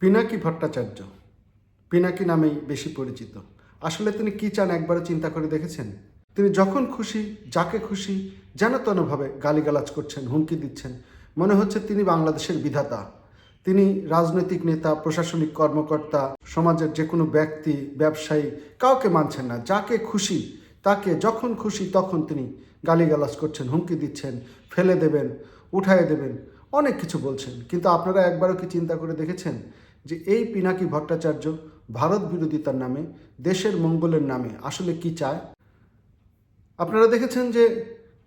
পিনাকি ভট্টাচার্য। পিনাকি নামেই বেশি পরিচিত। আসলে তিনি কি চান একবারও চিন্তা করে দেখেছেন? তিনি যখন খুশি, যাকে খুশি, যেন তেনভাবে গালিগালাজ করছেন, হুমকি দিচ্ছেন, মনে হচ্ছে তিনি বাংলাদেশের বিধাতা। তিনি রাজনৈতিক নেতা, প্রশাসনিক কর্মকর্তা, সমাজের যে কোনো ব্যক্তি, ব্যবসায়ী, কাউকে মানছেন না, যাকে খুশি, তাকে যখন খুশি তখন তিনি গালিগালাজ করছেন, হুমকি দিচ্ছেন, ফেলে দেবেন, উঠায় দেবেন, অনেক কিছু বলছেন। কিন্তু আপনারা একবারও কি চিন্তা করে দেখেছেন যে এই পিনাকি ভট্টাচার্য ভারত বিরোধিতার নামে, দেশের মঙ্গলের নামে আসলে কি চায়? আপনারা দেখেছেন যে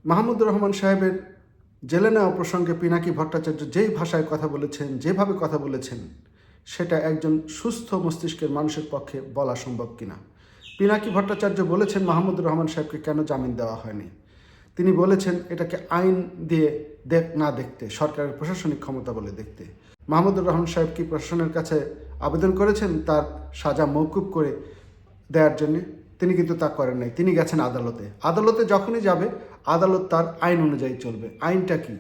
মাহমুদুর রহমান সাহেবের জেলে নেওয়া প্রসঙ্গে পিনাকি ভট্টাচার্য যেই ভাষায় কথা বলেছেন, যেভাবে কথা বলেছেন, সেটা একজন সুস্থ মস্তিষ্কের মানুষের পক্ষে বলা সম্ভব কিনা? পিনাকি ভট্টাচার্য বলেছেন মাহমুদুর রহমান সাহেবকে কেন জামিন দেওয়া হয়নি? তিনি বলেছেন এটাকে আইন দিয়ে দেখ, না দেখতে, সরকারের প্রশাসনিক ক্ষমতা বলে দেখতে। মাহমুদুর রহমান সাহেব কি প্রশাসনের কাছে আবেদন করেছেন তার সাজা মৌকুব করে দেওয়ার জন্য? তিনি কিন্তু তা করেন নাই। তিনি গেছেন আদালতে। আদালতে যখনই যাবে, আদালত তার আইন অনুযায়ী চলবে। আইনটা কি?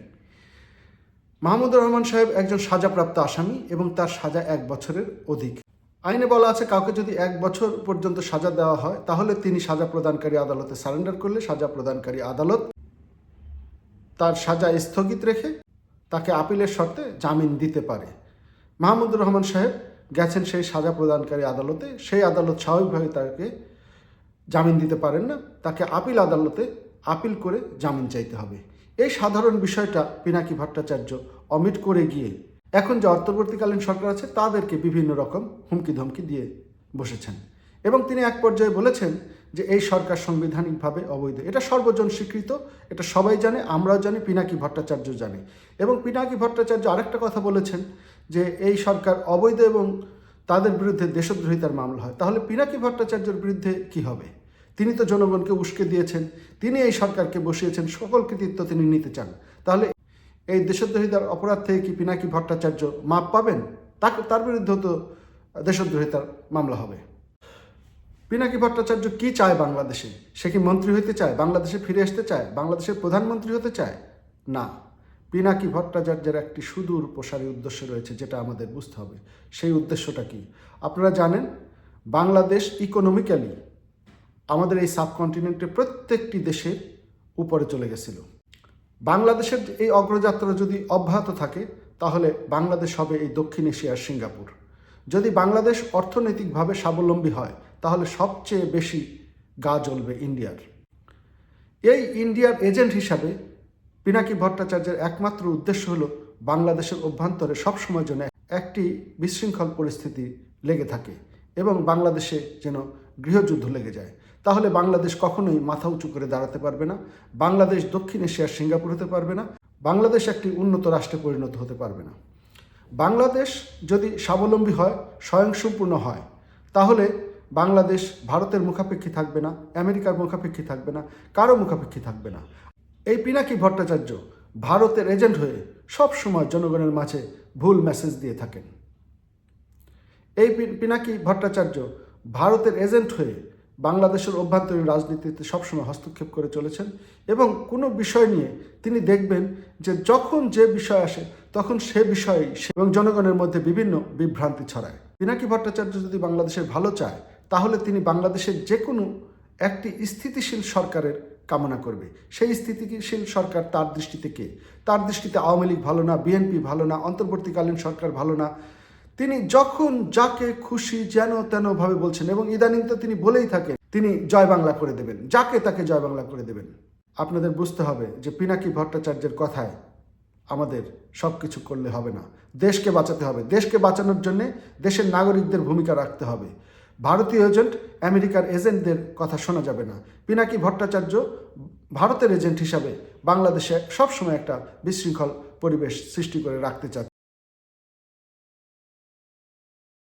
মাহমুদুর রহমান সাহেব একজন সাজাপ্রাপ্ত আসামি এবং তার সাজা এক বছরের অধিক। আইনে বলা আছে, কাউকে যদি এক বছর পর্যন্ত সাজা দেওয়া হয়, তাহলে তিনি সাজা প্রদানকারী আদালতে সারেন্ডার করলে সাজা প্রদানকারী আদালত তার সাজা স্থগিত রেখে তাকে আপিলের শর্তে জামিন দিতে পারে। মাহমুদুর রহমান সাহেব গেছেন সেই সাজা প্রদানকারী আদালতে, সেই আদালত স্বাভাবিকভাবে তাকে জামিন দিতে পারেন না। তাকে আপিল আদালতে আপিল করে জামিন চাইতে হবে। এই সাধারণ বিষয়টা পিনাকি ভট্টাচার্য অমিট করে গিয়ে, এখন যে অন্তর্বর্তীকালীন সরকার আছে, তাদেরকে বিভিন্ন রকম হুমকি ধমকি দিয়ে বসেছেন। এবং তিনি এক পর্যায়ে বলেছেন যে এই সরকার সাংবিধানিকভাবে অবৈধ। এটা সর্বজন স্বীকৃত, এটা সবাই জানে, আমরাও জানি, পিনাকি ভট্টাচার্য জানে। এবং পিনাকি ভট্টাচার্য আরেকটা কথা বলেছেন যে এই সরকার অবৈধ এবং তাদের বিরুদ্ধে দেশদ্রোহিতার মামলা হয়। তাহলে পিনাকি ভট্টাচার্যের বিরুদ্ধে কি হবে? তিনি তো জনগণকে উস্কে দিয়েছেন, তিনি এই সরকারকে বসিয়েছেন সকল কৃতিত্ব তিনি নিতে চান। তাহলে এই দেশদ্রোহিতার অপরাধ থেকে কি পিনাকি ভট্টাচার্য মাপ পাবেন? তাকে, তার বিরুদ্ধেও তো দেশদ্রোহিতার মামলা হবে। পিনাকি ভট্টাচার্য কি চায় বাংলাদেশে? সে কি মন্ত্রী হতে চায়? বাংলাদেশে ফিরে আসতে চায়? বাংলাদেশের প্রধানমন্ত্রী হতে চায়? না। পিনাকি ভট্টাচার্যের একটি সুদূর প্রসারী উদ্দেশ্য রয়েছে, যেটা আমাদের বুঝতে হবে। সেই উদ্দেশ্যটা কি? আপনারা জানেন, বাংলাদেশ ইকোনমিক্যালি আমাদের এই সাবকন্টিনেন্টের প্রত্যেকটি দেশের উপরে চলে গেছিল। বাংলাদেশের এই অগ্রযাত্রা যদি অব্যাহত থাকে, তাহলে বাংলাদেশ হবে এই দক্ষিণ এশিয়ার সিঙ্গাপুর। যদি বাংলাদেশ অর্থনৈতিকভাবে স্বাবলম্বী হয় তাহলে সবচেয়ে বেশি গা জ্বলবে ইন্ডিয়ার। এই ইন্ডিয়ার এজেন্ট হিসাবে পিনাকি ভট্টাচার্যের একমাত্র উদ্দেশ্য হলো বাংলাদেশের অভ্যন্তরে সবসময় জন্য একটি বিশৃঙ্খল পরিস্থিতি লেগে থাকে এবং বাংলাদেশে যেন গৃহযুদ্ধ লেগে যায়। তাহলে বাংলাদেশ কখনোই মাথা উঁচু করে দাঁড়াতে পারবে না, বাংলাদেশ দক্ষিণ এশিয়ার সিঙ্গাপুর হতে পারবে না, বাংলাদেশ একটি উন্নত রাষ্ট্রে পরিণত হতে পারবে না। বাংলাদেশ যদি স্বাবলম্বী হয়, স্বয়ংসম্পূর্ণ হয়, তাহলে বাংলাদেশ ভারতের মুখাপেক্ষী থাকবে না, আমেরিকার মুখাপেক্ষী থাকবে না, কারও মুখাপেক্ষী থাকবে না। এই পিনাকি ভট্টাচার্য ভারতের এজেন্ট হয়ে সব সময় জনগণের মাঝে ভুল মেসেজ দিয়ে থাকেন। এই পিনাকি ভট্টাচার্য ভারতের এজেন্ট হয়ে বাংলাদেশের অভ্যন্তরীণ রাজনীতিতে সবসময় হস্তক্ষেপ করে চলেছেন এবং কোনো বিষয় নিয়ে তিনি দেখবেন যে যখন যে বিষয় আসে, তখন সে বিষয়ে এবং জনগণের মধ্যে বিভিন্ন বিভ্রান্তি ছড়ায়। পিনাকি ভট্টাচার্য যদি বাংলাদেশের ভালো চায় তাহলে তিনি বাংলাদেশের যে কোনো একটি স্থিতিশীল সরকারের কামনা করবে। সেই স্থিতিশীল সরকার তার দৃষ্টিতে কে? তার দৃষ্টিতে আওয়ামী লীগ ভালো না, বিএনপি ভালো না, অন্তর্বর্তীকালীন সরকার ভালো না। তিনি যখন যাকে খুশি যেন তেন ভাবে বলছেন এবং ইদানিং তো তিনি বলেই থাকেন, তিনি জয় বাংলা করে দেবেন, যাকে তাকে জয় বাংলা করে দেবেন। আপনাদের বুঝতে হবে যে পিনাকি ভট্টাচার্যের কথায় আমাদের সব কিছু করলে হবে না। দেশকে বাঁচাতে হবে। দেশকে বাঁচানোর জন্য দেশের নাগরিকদের ভূমিকা রাখতে হবে। ভারতীয় এজেন্ট আমেরিকার এজেন্টদের কথা শোনা যাবে না। পিনাকি ভট্টাচার্য ভারতের এজেন্ট হিসাবে বাংলাদেশে সবসময় একটা বিশৃঙ্খল পরিবেশ সৃষ্টি করে রাখতে চাচ্ছে